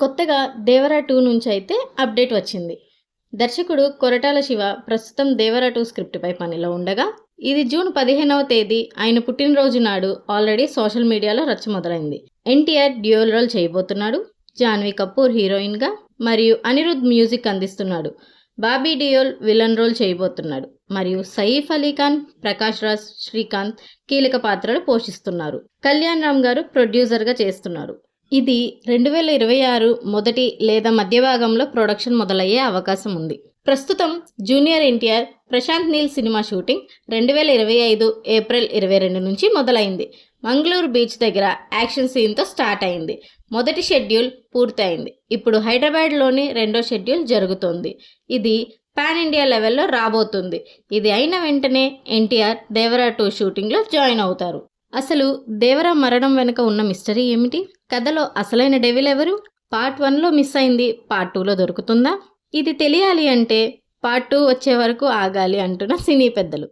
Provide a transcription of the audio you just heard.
కొత్తగా దేవరా టూ నుంచి అయితే అప్డేట్ వచ్చింది. దర్శకుడు కొరటాల శివ ప్రస్తుతం దేవరా టూ స్క్రిప్ట్పై పనిలో ఉండగా ఇది జూన్ పదిహేనవ తేదీ ఆయన పుట్టినరోజు నాడు ఆల్రెడీ సోషల్ మీడియాలో రచ్చ మొదలైంది. ఎన్టీఆర్ డ్యూయల్ రోల్ చేయబోతున్నాడు. జాన్వీ కపూర్ హీరోయిన్గా మరియు అనిరుద్ మ్యూజిక్ అందిస్తున్నాడు. బాబీ డియోల్ విలన్ రోల్ చేయబోతున్నాడు. మరియు సయీఫ్ అలీ ఖాన్ ప్రకాష్ రాజ్ శ్రీకాంత్ కీలక పాత్రలు పోషిస్తున్నారు. కళ్యాణ్ రామ్ గారు ప్రొడ్యూసర్గా చేస్తున్నారు. ఇది రెండు వేల ఇరవై ఆరు మొదటి లేదా మధ్య భాగంలో ప్రొడక్షన్ మొదలయ్యే అవకాశం ఉంది. ప్రస్తుతం junior NTR Prashanth Neel cinema shooting రెండు వేల ఇరవై ఐదు ఏప్రిల్ ఇరవై రెండు నుంచి మొదలైంది. మంగళూరు బీచ్ దగ్గర యాక్షన్ సీన్తో స్టార్ట్ అయింది. మొదటి షెడ్యూల్ పూర్తయింది. ఇప్పుడు హైదరాబాద్లోని రెండో షెడ్యూల్ జరుగుతోంది. ఇది పాన్ ఇండియా లెవెల్లో రాబోతుంది. ఇది అయిన వెంటనే ఎన్టీఆర్ దేవరా టూ షూటింగ్లో జాయిన్ అవుతారు. అసలు దేవరా మరణం వెనుక ఉన్న మిస్టరీ ఏమిటి? కథలో అసలైన డెవిల్ ఎవరు? పార్ట్ వన్లో మిస్ అయింది. పార్ట్ టూలో దొరుకుతుందా? ఇది తెలియాలి అంటే పార్ట్ టూ వచ్చే వరకు ఆగాలి అంటున్న సినీ పెద్దలు.